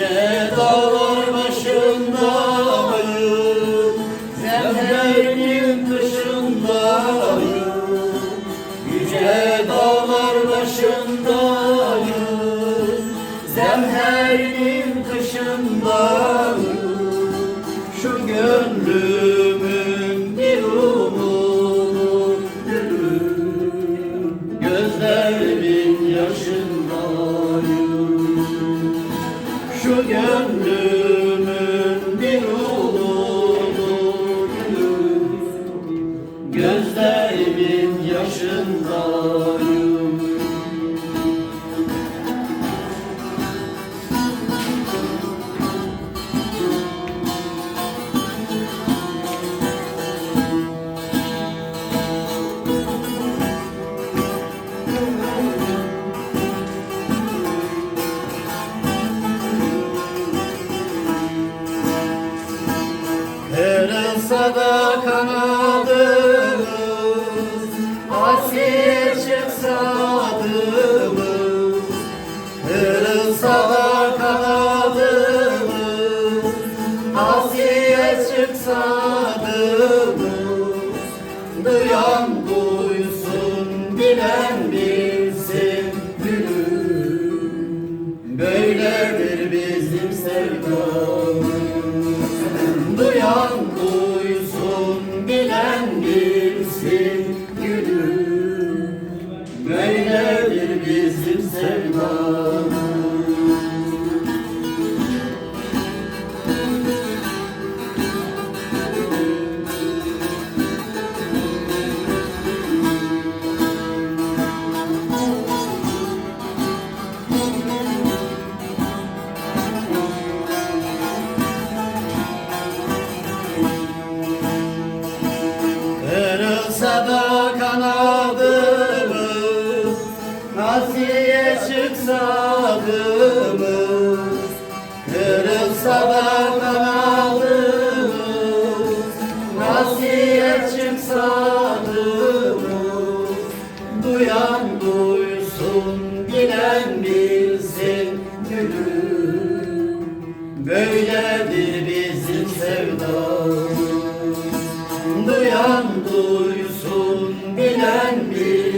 Yüce dağlar başındayım Zemherinin dışındayım Yüce dağlar başındayım Zemherinin kışındayım Şu gönlümün bir umudu Gözlerimin yaşındayım Gözlerimin yaşındayım. Kırılsa kanadımız Asiye çıksa adımız Kırılsa da kanadımız. Asiye çıksa adımız duysun, bilen bilsin. Böyledir bizim sevdamız bizim sevdamız Adımız Kırılsa da kanadımız Nasiye çıksa adımız Duyan duysun, bilen bilsin gülüm. Böyledir bizim sevdamız. Duyan duysun, bilen bilsin